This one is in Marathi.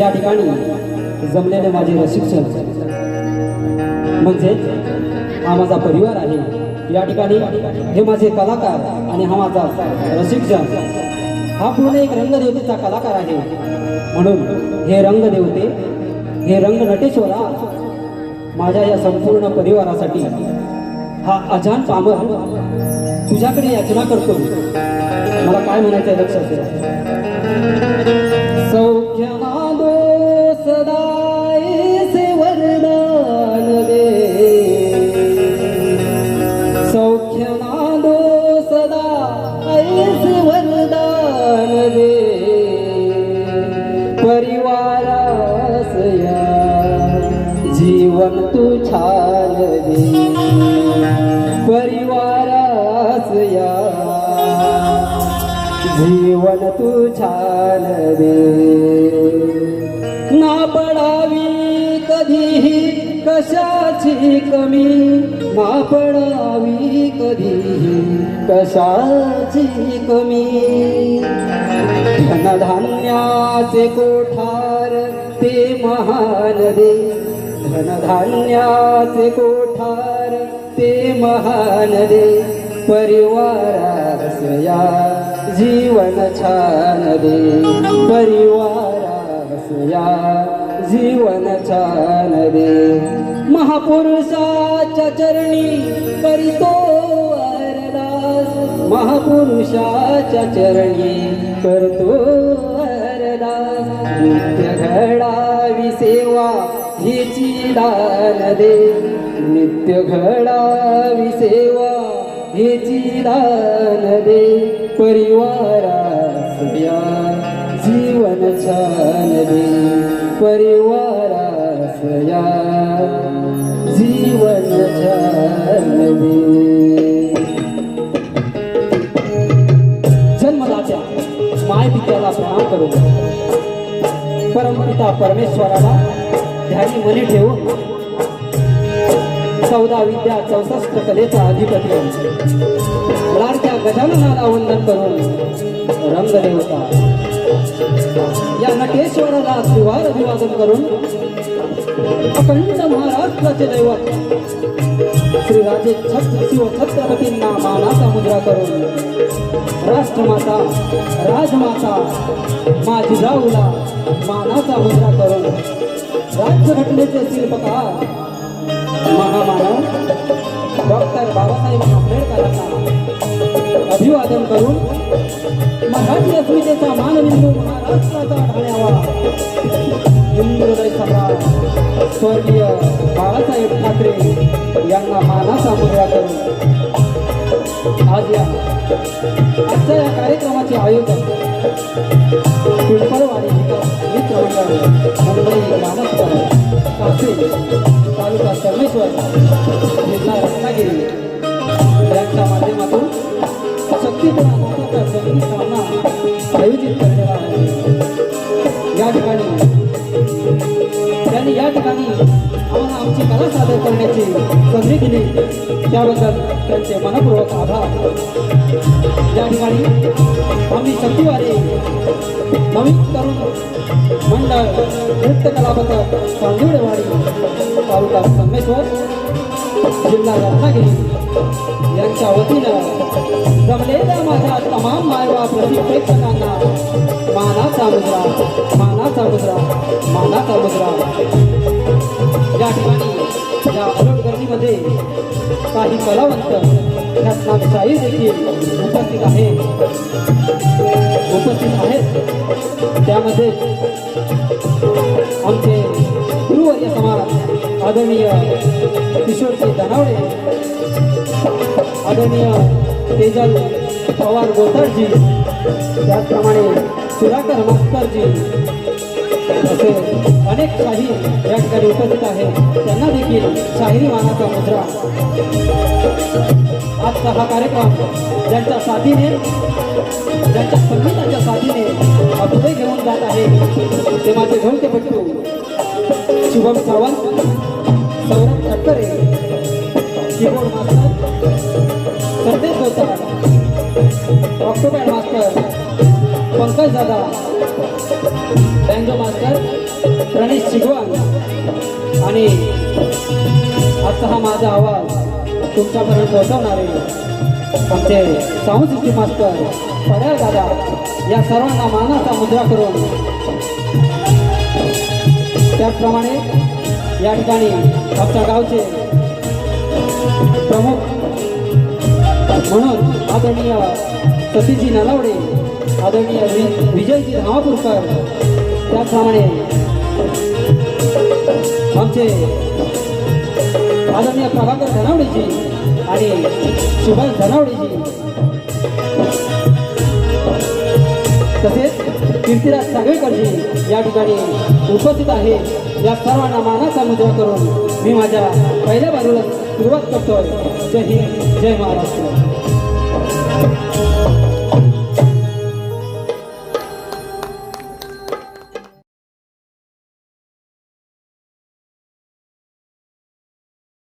या ठिकाणी जमलेले माझे रशिक्षण म्हणजेच हा माझा परिवार आहे. या ठिकाणी हे माझे कलाकार आणि हा माझा रसिकजन हा पूर्ण एक रंगदेवतेचा कलाकार आहे. म्हणून हे रंगदेवते हे रंग नटेश्वरा माझ्या या संपूर्ण परिवारासाठी हा अजान पामर तुझ्याकडे याचना करतो. मला काय म्हणायचं आहे लक्षात या जीवन तू छान दे ना पडावी कधीही कशाची कमी. ना पडावी कधीही कशाची कमी. धनधान्याचे कोठार ते महान दे. धनधान्याचे कोठार ते महान दे. परिवारास या जीवन छान दे. परिवारास या जीवन छान दे. महापुरुषाच्या चरणी करीतो अरदास. महापुरुषाच्या चरणी करतो अरदास. नित्य घडावी सेवा हिची दान दे. नित्य घडावी सेवा हिची दान दे परिवारास या जीवन छान दे परिवारास या जीवन छान दे। जन्मदात्या माय पित्याला प्रणाम करू परमपिता परमेश्वराला ध्यानी मनी ठेवून चौदा विद्या चौसष्ट कलेचा अधिपती लाडक्या गजाननाला वंदन करून रंगदेवता. या नटेश्वराला त्रिवार अभिवादन करून अखंड महाराष्ट्राचे दैवत श्री राजे छत्र शिव छत्रपतींना मानाचा मुद्रा करून राष्ट्रमाता राजमाता मा जिजाऊला मानाचा मुद्रा करून राज्यघटनेचे शिल्पकार महामानव डॉक्टर बाबासाहेब आंबेडकरांना अभिवादन करून मराठी अस्मितेचा मानबिंदू महाराष्ट्राचा ढाण्यावा हिंदुहृदय सम्राट स्वर्गीय बाळासाहेब ठाकरे यांना मानाचा मुद्रा करून आज या आजच्या या कार्यक्रमाचे आयोजन पिंपळवाडी मित्रमंडळ मित्र मंडळ मुंबई या ठिकाणी त्यांनी या ठिकाणी आम्हाला आमची कला सादर करण्याची संधी दिली. त्याबद्दल त्यांचे मनपूर्वक आभार. या ठिकाणी आम्ही शक्तिवारी नवीन तरुण मंडळ नृत्य कलापथक चांदिवडेवाडी तालुका संमेश्वर जिल्हा रत्नागिरी यांच्या वतीनं जमलेल्या माझ्या तमाम मायवा प्रेक्षकांना मानाचा मुद्रा मानाचा मुद्रा मानाचा मुद्रा या ठिकाणी या अलोट गर्दीमध्ये काही कलावंत ह्यात शाहीर देखील उपस्थित आहे उपस्थित आहेत. त्यामध्ये आमचे गुरुवर्य समाज आदरणीय किशोरजी दनावडे आदरणीय तेजल पवार गोतरजी त्याचप्रमाणे सुधाकर मास्करजी असे अनेक काही या ठिकाणी उपस्थित आहेत त्यांना देखील शाहिरी मानाचा मुद्रा. आजचा हा कार्यक्रम ज्यांच्या साथीने ज्यांच्या संगीताच्या साथीने हा घेऊन जात आहे ते माझे ढोलकेपट्टू शुभम सावंत सौरभ तटकरे कीबोर्ड मास्तर संदेश गोसाळ ऑक्टोपॅड मास्टर पंकज दादा बँगो मास्टर प्रणेश चिगवान आणि आजचा हा माझा आवाज तुमच्यापर्यंत पोहोचवणारे आमचे साऊंड सिस्टीम मास्टर पड्या दादा या सर्वांना मानाचा मुद्रा करून त्याचप्रमाणे या ठिकाणी आमच्या गावचे प्रमुख म्हणून आदरणीय सतीजी नलावडे आदरणीय विजयजी धामापूरकर त्याचप्रमाणे आमचे आदरणीय प्रभाकर धनावडेजी आणि सुभाष धनावडेजी. तसेच कीर्तिराज सागळेकरजी या ठिकाणी उपस्थित आहे. या सर्वांना मानाचा मुद्रा करून मी माझ्या पहिल्या बाजूला सुरुवात करतोय. जय हिंद जय महाराष्ट्र.